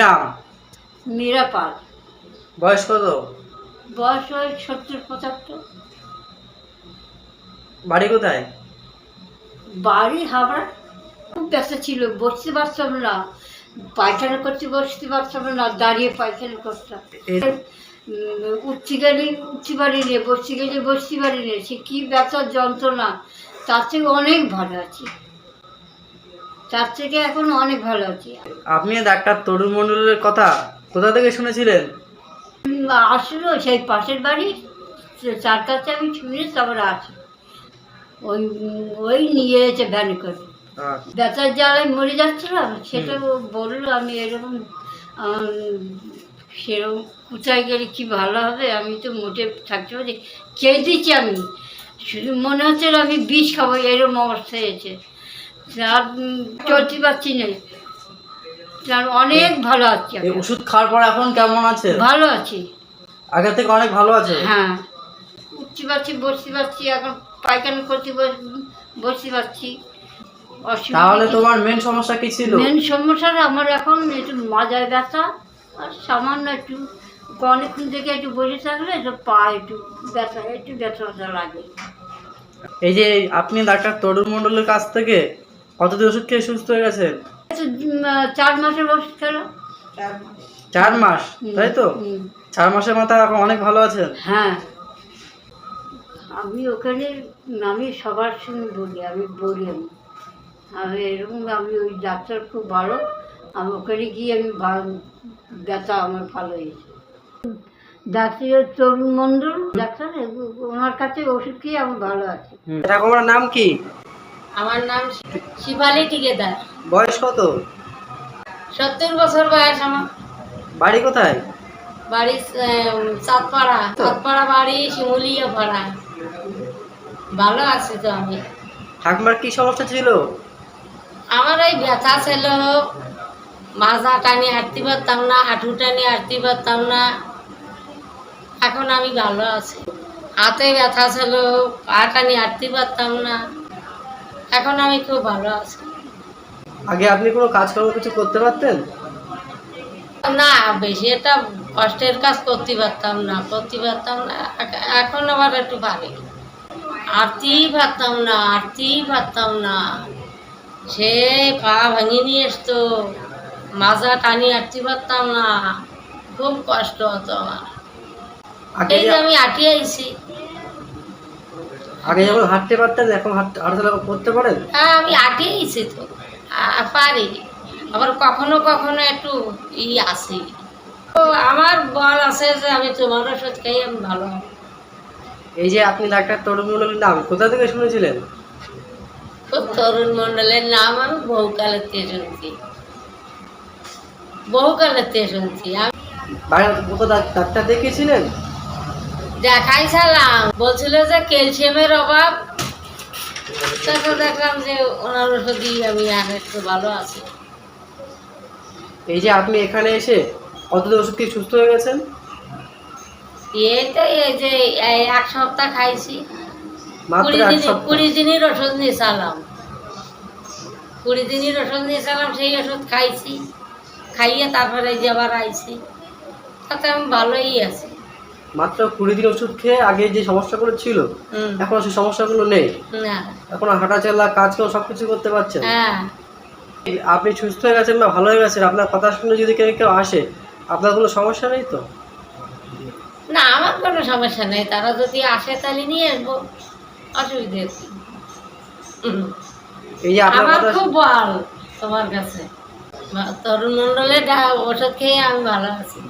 নাম মীরা পাল। বয়স কত? বয়স ওই সত্তর পঁচাত্তর। বাড়ি কোথায়? বাড়ি হাবড়া খুব ব্যস্ত ছিল বসতে পারতাম না। পায়খানা করতে বসতে পারতাম না দাঁড়িয়ে পায়খানা করতাম। উঠতে গেলে উঠতে পারি নে বসতে গেলে বসতে পারি নে সে কী ব্যথার যন্ত্রণা তার থেকে অনেক ভালো আছি। তার থেকে এখন অনেক ভালো আছি। আপনি ডাক্তার তরুণ মণ্ডলের কথা কোথা থেকে শুনেছিলেন? আসলো সেই পাশের বাড়ি তার কাছে আমি শুনে তারপরে আসি। ওই ওই নিয়ে এসে ভ্যানে করে। আহ, ব্যথার জ্বালায় মরে যাচ্ছিলাম সেটা বলল আমি এরকম সেরকম কোথায় গেলে কি ভালো হবে? আমি তো মোটে থাকতে পারি। খেয়ে দিচ্ছি আমি। শুধু মনে হচ্ছে আমি বিষ খাব এরকম অবস্থায় এসে আর চলতে পারছি না। আর অনেক ভালো আছি এই ওষুধ খাওয়ার পর এখন কেমন আছে? ভালো আছি। আগে থেকে অনেক ভালো আছে? হ্যাঁ। উঠতে পারছি বসতে পারছি এখন পায়খানা করতে বস- বসতে পারছি। তাহলে তোমার মেন সমস্যা কি ছিল? মেন সমস্যাটা আমার এখন একটু মাজায় ব্যথা আর সামান্য একটু অনেকক্ষণ থেকে একটু বসে থাকলে একটু পা একটু ব্যথা একটু ব্যথা ব্যথা লাগে। এই যে আপনি ডাক্তার তরুণ মণ্ডলের কাছ থেকে কতদিন ওষুধ খেয়ে সুস্থ হয়ে গেছেন চার মাসের বসে খেলো চার মাস। তাই তো? চার মাসের মাথায় এখন অনেক ভালো আছেন? হ্যাঁ। আমি ওখানে আমি সবার সঙ্গে বলি আমি বলি আমি। আমি এরকম আমি ওই ডাক্তার খুব ভালো। আমি ওখানে গিয়ে আমি ব্যথা আমার ভালো হয়েছে। ডাক্তার তরুণ মণ্ডল। ডাক্তার ওনার কাছে ওষুধ খেয়ে আমি ভালো আছি। ঠাকুমার নাম কি? আমার নাম শিবালি টিকেদার বয়স কত? সত্তর বছর বয়স আমার। বাড়ি কোথায়? বাড়ি চাঁদপাড়া। চাঁদপাড়া বাড়ি শিমুলিয়া পাড়া ভালো আছি তো আমি। ঠাকুমার কি সমস্যা ছিল? আমার ওই ব্যথা ছিল। মাজা টানি হাঁটতে পারতাম না হাঁটু টানি হাঁটতে পারতাম না। এখন আমি ভালো আছি। হাতে ব্যথা ছিল পা টানি হাঁটতে পারতাম না। এখন আমি খুব ভালো আছি। আগে আপনি কোনো কাজকর্ম কিছু করতে পারতেন? না বেশি একটা কষ্টের কাজ করতে পারতাম না করতে পারতাম না। এখন আবার একটু পারি আরতেই পারতাম না আরতেই পারতাম না। সে পা ভাঙিয়ে নিয়ে আসতো মাজা টানি আটতে পারতাম না। খুব কষ্ট হতো আমার। এই যে আমি আটিয়ে আইছি। আগে যখন হাঁটতে পারতেন এখন হাঁটাচলা করতে পারেন? হ্যাঁ আমি আটিয়ে আইছি তো। পারি আবার কখনো কখনো একটু ই আসি। তো আমার বল আছে যে আমি তোমার ওষুধ খাই আমি ভালো এই যে আপনি ডাক্তার তরুণ মণ্ডলের নাম কোথা থেকে শুনেছিলেন? তরুণ মণ্ডলের নাম আমি বহুকালের থেকে শুনছি। বহুকালের থেকে শুনছি। আমি ডাক্তার দেখিয়েছিলেন? দেখাইছিলাম বলছিল যে ক্যালসিয়ামের অভাব। তারপর দেখলাম যে ওনার ওষুধই আমি একটু ভালো আছি। এই যে আপনি এখানে এসে কতদিন ওষুধ খেয়ে সুস্থ হয়ে গেছেন? এই তো এই যে এক সপ্তাহ খাইছি। কুড়ি দিন কুড়ি দিনের ওষুধ নিয়ে চালাম কুড়ি দিনের ওষুধ নিয়ে চালাম সেই ওষুধ খাইছি। খাইয়ে তারপরে যে আবার আইছি। তাতে আমি ভালোই আছি। মাত্র কুড়ি দিন ওষুধ খেয়ে আগে যে সমস্যাগুলো ছিল এখন সেই সমস্যাগুলো নেই। এখন হাঁটাচলা কাজ কাম সব কিছু করতে পারছেন। হ্যাঁ। আপনি সুস্থ হয়ে গেছেন বা ভালো হয়ে গেছেন আপনার কথা শুনে যদি কেউ কেউ আসে আপনার কোনো সমস্যা নেই তো? না আমার কোনো সমস্যা নেই। তারা যদি আসে তাহলে নিয়ে আসব। অসুবিধে। এই যে আপনার আমার খুব বল তোমার কাছে। তরুণ মণ্ডলের ওষুধ খেয়ে আমি ভালো আছি।